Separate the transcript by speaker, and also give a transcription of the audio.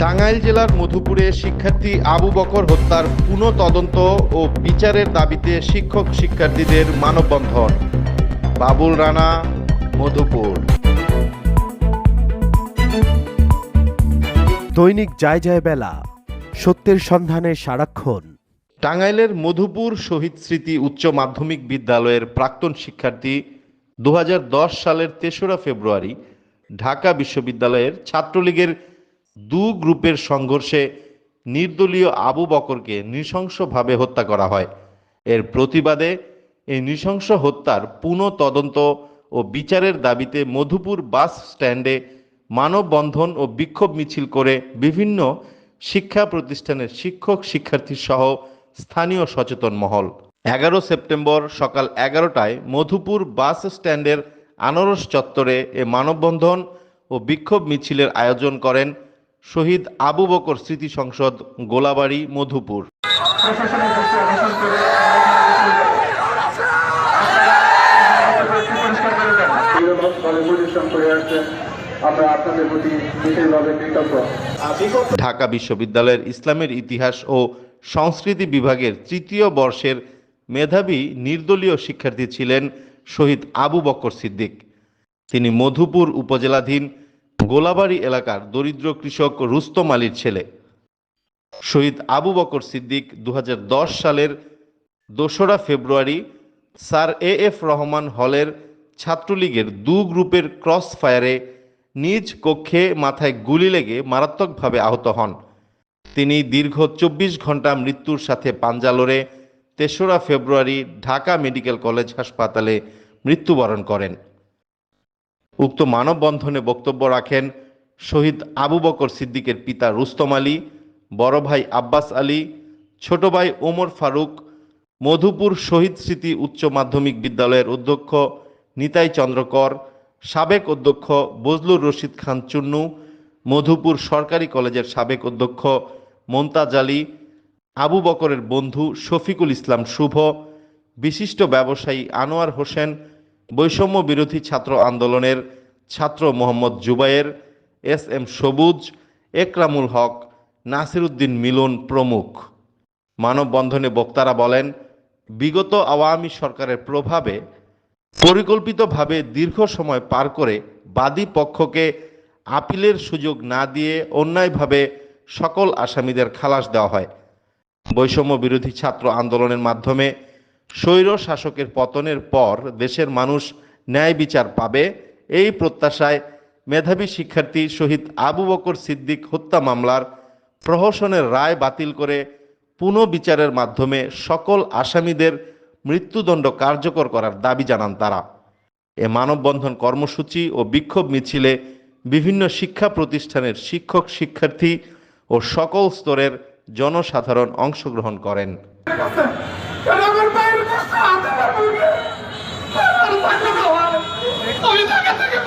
Speaker 1: টাঙ্গাইল জেলার মধুপুরে শিক্ষার্থী আবু বকর হত্যার পুনঃ তদন্ত ও বিচারের দাবিতে শিক্ষক শিক্ষার্থীদের মানববন্ধন। বাবুল রানা মধুপুর।
Speaker 2: দৈনিক যায় যায় বেলা সত্যের সন্ধানে সারাক্ষণ।
Speaker 1: টাঙ্গাইলের মধুপুর শহীদ স্মৃতি উচ্চ মাধ্যমিক বিদ্যালয়ের প্রাক্তন শিক্ষার্থী দু হাজার দশ সালের তেসরা ফেব্রুয়ারি ঢাকা বিশ্ববিদ্যালয়ের ছাত্রলীগের দু গ্রুপের সংঘর্ষে নির্দলীয় আবু বকরকে নৃশংসভাবে হত্যা করা হয়। এর প্রতিবাদে এই নৃশংস হত্যার পুনঃ তদন্ত ও বিচারের দাবিতে মধুপুর বাস স্ট্যান্ডে মানববন্ধন ও বিক্ষোভ মিছিল করে বিভিন্ন শিক্ষা প্রতিষ্ঠানের শিক্ষক, শিক্ষার্থী সহ স্থানীয় সচেতন মহল। এগারো সেপ্টেম্বর সকাল এগারোটায় মধুপুর বাস স্ট্যান্ডের আনারস চত্বরে এ মানববন্ধন ও বিক্ষোভ মিছিলের আয়োজন করেন শহীদ আবু বকর স্মৃতি সংসদ, গোলাবাড়ি, মধুপুর। ঢাকা বিশ্ববিদ্যালয়ের ইসলামের ইতিহাস ও সংস্কৃতি বিভাগের তৃতীয় বর্ষের মেধাবী নির্দলীয় শিক্ষার্থী ছিলেন শহীদ আবু বকর সিদ্দিক। তিনি মধুপুর উপজেলাধীন গোলাবাড়ি এলাকার দরিদ্র কৃষক রুস্তম আলীর ছেলে। শহীদ আবু বকর সিদ্দিক দু হাজার দশ সালের দোসরা February sir A F Rahman হলের ছাত্রলীগের দু গ্রুপের ক্রস ফায়ারে নিজ কক্ষে মাথায় গুলি লেগে মারাত্মকভাবে আহত হন। তিনি দীর্ঘ চব্বিশ ঘণ্টা মৃত্যুর সাথে পাঞ্জা লড়ে তেসরা ফেব্রুয়ারি ঢাকা মেডিকেল কলেজ হাসপাতালে মৃত্যুবরণ করেন। উক্ত মানববন্ধনে বক্তব্য রাখেন শহীদ আবু বকর সিদ্দিকের পিতা রুস্তম আলী, বড় ভাই আব্বাস আলী, ছোট ভাই ওমর ফারুক, মধুপুর শহীদ স্মৃতি উচ্চ মাধ্যমিক বিদ্যালয়ের অধ্যক্ষ নিতাই চন্দ্রকর সাবেক অধ্যক্ষ বজলুর রশিদ খান চুন্নু, মধুপুর সরকারি কলেজের সাবেক অধ্যক্ষ মমতাজ আলী, আবু বকরের বন্ধু শফিকুল ইসলাম শুভ, বিশিষ্ট ব্যবসায়ী আনোয়ার হোসেন বৈষম্য বিরোধী ছাত্র আন্দোলনের ছাত্র মোহাম্মদ জুবায়ের এস এম সবুজ, একরামুল হক নাসিরুদ্দিন মিলন প্রমুখ। মানববন্ধনে বক্তারা বলেন, বিগত আওয়ামী সরকারের প্রভাবে পরিকল্পিতভাবে দীর্ঘ সময় পার করে বাদী পক্ষকে আপিলের সুযোগ না দিয়ে অন্যায়ভাবে সকল আসামিদের খালাস দেওয়া হয়। বৈষম্য বিরোধী ছাত্র আন্দোলনের মাধ্যমে স্বৈর শাসকের পতনের পর দেশের মানুষ ন্যায় বিচার পাবে, এই প্রত্যাশায় মেধাবী শিক্ষার্থী শহীদ আবু বকর সিদ্দিক হত্যা মামলার প্রহসনের রায় বাতিল করে পুনঃবিচারের মাধ্যমে সকল আসামিদের মৃত্যুদণ্ড কার্যকর করার দাবি জানান তারা। এ মানববন্ধন কর্মসূচি ও বিক্ষোভ মিছিলে বিভিন্ন শিক্ষা প্রতিষ্ঠানের শিক্ষক শিক্ষার্থী ও সকল স্তরের জনসাধারণ অংশগ্রহণ করেন।